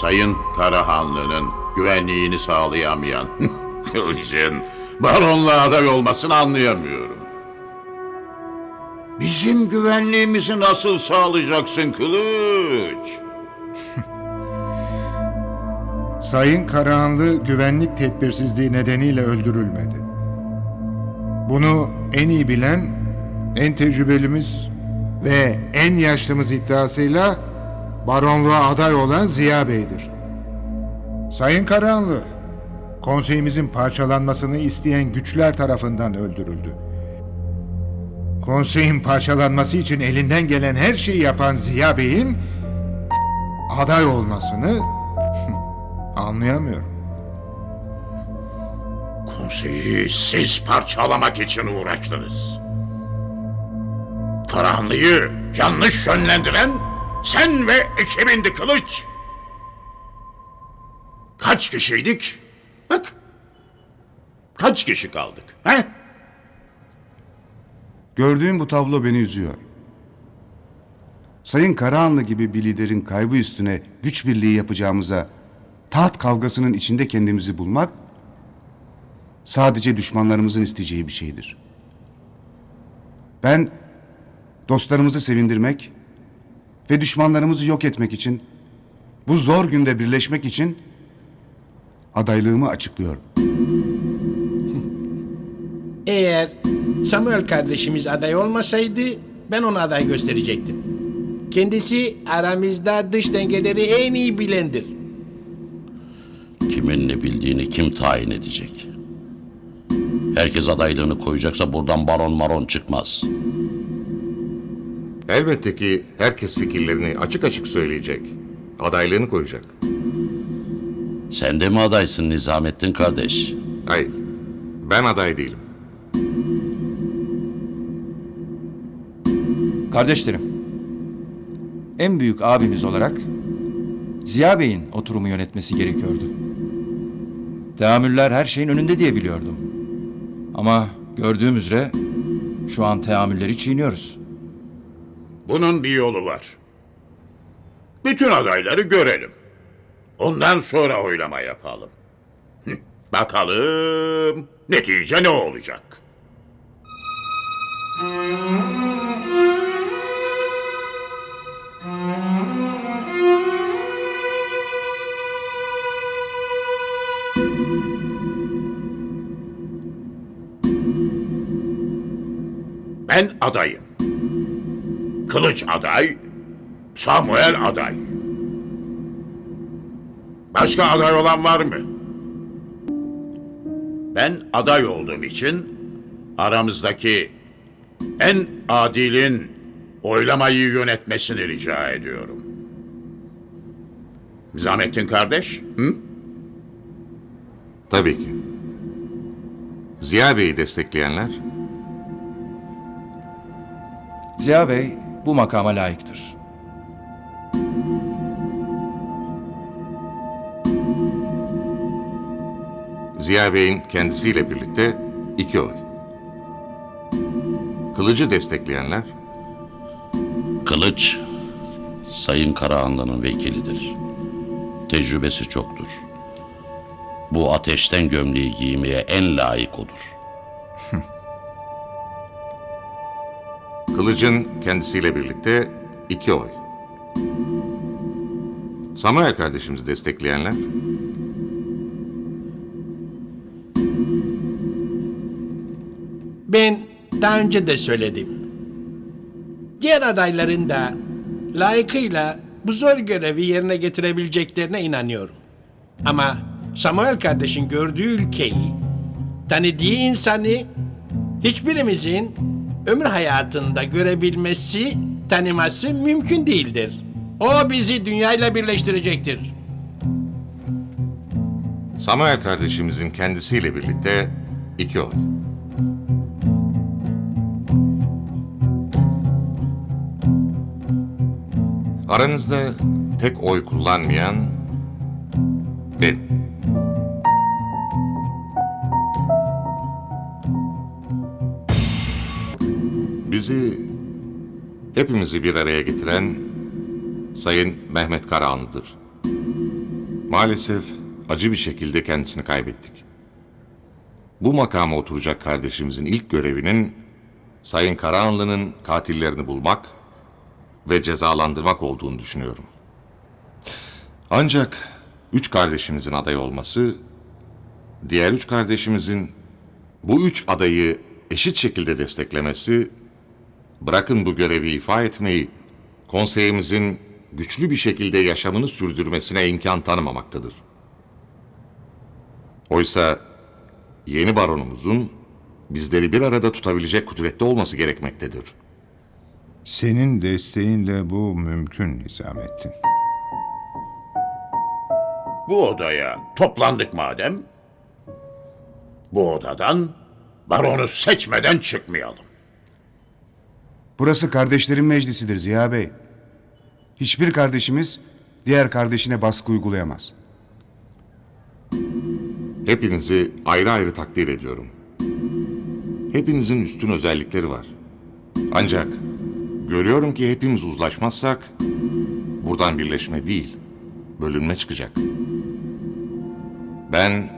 Sayın Karahanlı'nın güvenliğini sağlayamayan Kılıç'ın baronla aday olmasını anlayamıyorum. Bizim güvenliğimizi nasıl sağlayacaksın Kılıç? Sayın Karahanlı güvenlik tedbirsizliği nedeniyle öldürülmedi. Bunu en iyi bilen, en tecrübelimiz ve en yaşlımız iddiasıyla baronluğa aday olan Ziya Bey'dir. Sayın Karahanlı, konseyimizin parçalanmasını isteyen güçler tarafından öldürüldü. Konseyin parçalanması için elinden gelen her şeyi yapan Ziya Bey'in aday olmasını Anlayamıyorum. Konseyi siz parçalamak için uğraştınız. Karahanlı'yı yanlış yönlendiren sen ve ekibindi Kılıç. Kaç kişiydik? Bak. Kaç kişi kaldık? He? Gördüğüm bu tablo beni üzüyor. Sayın Karahanlı gibi bir liderin kaybı üstüne güç birliği yapacağımıza taht kavgasının içinde kendimizi bulmak sadece düşmanlarımızın isteyeceği bir şeydir. Ben dostlarımızı sevindirmek ve düşmanlarımızı yok etmek için bu zor günde birleşmek için adaylığımı açıklıyorum. Eğer Samuel kardeşimiz aday olmasaydı ben ona aday gösterecektim. Kendisi aramızda dış dengeleri en iyi bilendir. Kimin ne bildiğini kim tayin edecek? Herkes adaylığını koyacaksa buradan baron maron çıkmaz. Elbette ki herkes fikirlerini açık açık söyleyecek. Adaylığını koyacak. Sen de mi adaysın Nizamettin kardeş? Hayır, ben aday değilim. Kardeşlerim, en büyük abimiz olarak Ziya Bey'in oturumu yönetmesi gerekiyordu. Teamüller her şeyin önünde diye biliyordum. Ama gördüğüm üzere şu an teamülleri çiğniyoruz. Bunun bir yolu var. Bütün adayları görelim. Ondan sonra oylama yapalım. Bakalım netice ne olacak? Ben adayım. Kılıç aday, Samuel aday. Başka aday olan var mı? Ben aday olduğum için aramızdaki en adilin oylamayı yönetmesini rica ediyorum. Nizamettin kardeş, hı? Tabii ki. Ziya Bey'i destekleyenler, Ziya Bey bu makama layıktır. Ziya Bey'in kendisiyle birlikte iki oy. Kılıcı destekleyenler, Kılıç, Sayın Karahanlı'nın vekilidir. Tecrübesi çoktur. Bu ateşten gömleği giymeye en layık odur. Kılıç'ın kendisiyle birlikte iki oy. Samuel kardeşimizi destekleyenler, Ben daha önce de söyledim. Diğer adayların da layıkıyla bu zor görevi yerine getirebileceklerine inanıyorum. Ama Samuel kardeşin gördüğü ülkeyi, tanıdığı insanı hiçbirimizin ömür hayatında görebilmesi, tanıması mümkün değildir. O bizi dünyayla birleştirecektir. Samuel kardeşimizin kendisiyle birlikte iki oy. Aranızda tek oy kullanmayan benim. Bizi hepimizi bir araya getiren Sayın Mehmet Karahanlı'dır. Maalesef acı bir şekilde kendisini kaybettik. Bu makama oturacak kardeşimizin ilk görevinin Sayın Karahanlı'nın katillerini bulmak ve cezalandırmak olduğunu düşünüyorum. Ancak üç kardeşimizin aday olması, diğer üç kardeşimizin bu üç adayı eşit şekilde desteklemesi, bırakın bu görevi ifa etmeyi, konseyimizin güçlü bir şekilde yaşamını sürdürmesine imkan tanımamaktadır. Oysa yeni baronumuzun bizleri bir arada tutabilecek kudretli olması gerekmektedir. Senin desteğinle bu mümkün Nizamettin. Bu odaya toplandık madem. Bu odadan baronu seçmeden çıkmayalım. Burası kardeşlerin meclisidir Ziya Bey. Hiçbir kardeşimiz diğer kardeşine baskı uygulayamaz. Hepinizi ayrı ayrı takdir ediyorum. Hepinizin üstün özellikleri var. Ancak görüyorum ki hepimiz uzlaşmazsak buradan birleşme değil, bölünme çıkacak. Ben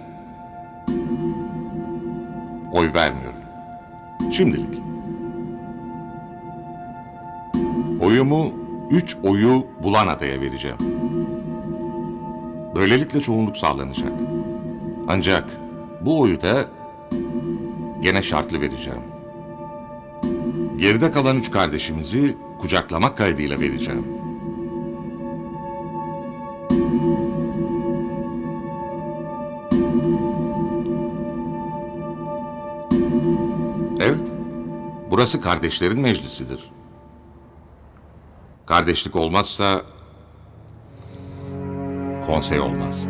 oy vermiyorum. Şimdilik. Oyumu üç oyu bulan adaya vereceğim. Böylelikle çoğunluk sağlanacak. Ancak bu oyu da gene şartlı vereceğim. Geride kalan üç kardeşimizi kucaklamak kaydıyla vereceğim. Evet, burası kardeşlerin meclisidir. Kardeşlik olmazsa konsey olmaz.